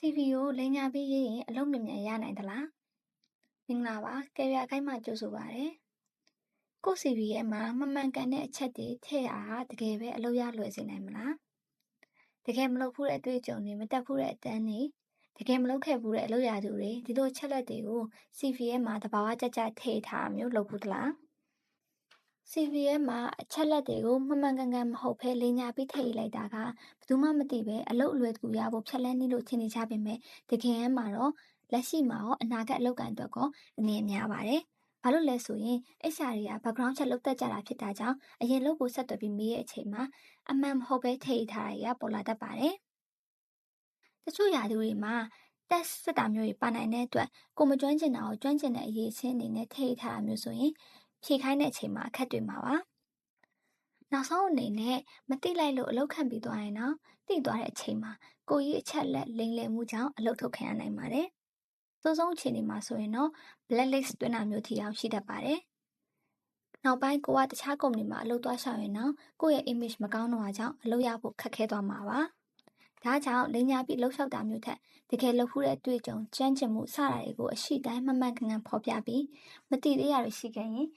CV ကိုလိမ်ညာပြီးရေးရင်အလုပ်မြန်မြန်ရနိုင်သလားမင်္ဂလာပါကယ်ရီယာခိုင်းမှကြိုဆိုပါရစေကိုယ့် CV ရဲ့မှာမမှန်ကန်တဲ့အချက်တွေထည့်အားတကယ်ပဲအလုပ်ရလွယ်စေနိုင်မလားတကယ်မလုပ်ဘူးတဲ့အတွေ့အကြုံတွေမတက်ဘူးတဲ့အတန်းတွေတကယ်မလုပ်ခဲ့ဘူးတဲ့အလုပ်ရသူတွေဒီလိုချက်လက်တွေကို CV ရဲ့မှာတဘာဝကြကြထည့်ထားမျိုးလုပ်ဘူးသလား CV ရဲ့မှာအချက်လက်တွေကိုမမှန်ကန်ကန်မဟုတ်ဘဲလိမ်ညာပြီးထည့်လိုက်တာကဘယ်သူမှမသိပဲအလုပ်အလွယ်တကူရဖို့ဖြတ်လန်းနေလို့ထင်နေကြပေမဲ့တကယ်မှာတော့လက်ရှိမှာရောအနာဂတ်အလုပ်ကန်အတွက်ကောအနေအများပါတယ်။ဘာလို့လဲဆိုရင် HR တွေက background check လုပ်တတ်ကြတာဖြစ်တာကြောင့်အရင်လုပ်ကိုဆက်သွယ်ပြီးမေးရဲ့အချိန်မှာအမှန်မဟုတ်ပဲထည့်ထားရပေါ်လာတတ်ပါတယ်။တချို့ຢာသူတွေမှာ test စစ်တာမျိုးတွေပါနိုင်တဲ့အတွက်ကိုမကျွမ်းကျင်တာကိုကျွမ်းကျင်တဲ့အရေးချင်းအနေနဲ့ထည့်ထားတာမျိုးဆိုရင် ဖြေခိုင်းတဲ့အချိန်မှာအခက်တွေ့မှာပါ။နောက်ဆုံးအနေနဲ့မတိလိုက်လို့အလောက်ခံပြီးသွားရင်တော့တိသွားတဲ့အချိန်မှာကိုကြီးအချက်လက်လိမ်လည်မှုကြောင့်အလောက်ထုတ်ခံရနိုင်ပါတယ်။သုံးဆုံးအခြေအနေမှာဆိုရင်တော့ blacklist တွင်းတာမျိုးထိအောင်ရှိတတ်ပါတယ်။နောက်ပိုင်းကိုကတခြားကုမ္ပဏီမှာအလုပ်သွားရှောင်ရင်တော့ကိုယ့်ရဲ့ image မကောင်းတော့တာကြောင့်အလုပ်ရဖို့ခက်ခဲသွားမှာပါ။ဒါကြောင့်လိမ်ညာပြီးလှုပ်ရှောက်တာမျိုးထက်တကယ်လှုပ်ဖူးတဲ့အတွေ့အကြုံကြမ်းကျင်မှုစတာတွေကိုအရှိတိုင်းမှန်မှန်ကန်ကန်ဖော်ပြပြီးမတိသေးရတွေရှိခဲ့ရင်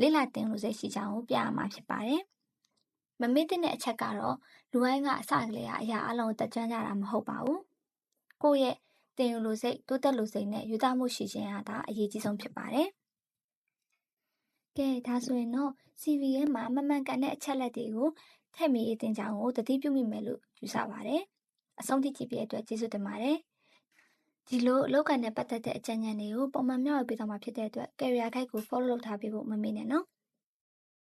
လိလာတင်လို့စိတ်ရှိချောင်းကိုပြရမှာဖြစ်ပါတယ်။မမေ့တဲ့အချက်ကတော့လူတိုင်းကအစကလေးကအရာအလုံးတက်ကြွကြတာမဟုတ်ပါဘူး။ကိုယ့်ရဲ့တင်ယူလို့စိတ်တိုးတက်လို့စိတ်နဲ့ယူသားမှုရှိခြင်းဟာဒါအရေးကြီးဆုံးဖြစ်ပါတယ်။ကဲဒါဆိုရင်တော့ CV ရဲ့မှာမမှန်ကန်တဲ့အချက်လက်တွေကိုထည့်မိအတင်ကြောင်းကိုတတိပြုမိမယ်လို့ယူဆပါတယ်။အဆုံးထိကြည့်ပြတဲ့အတွက်ကျေးဇူးတင်ပါတယ်။ ဒီလိုအလောက်ကန်နဲ့ပတ်သက်တဲ့အကြံဉာဏ်တွေကိုပုံမှန်မျှဝေပေးသွားမှာဖြစ်တဲ့အတွက် Career Guide ကို follow လုပ်ထားပေးဖို့မမေ့နဲ့နော်။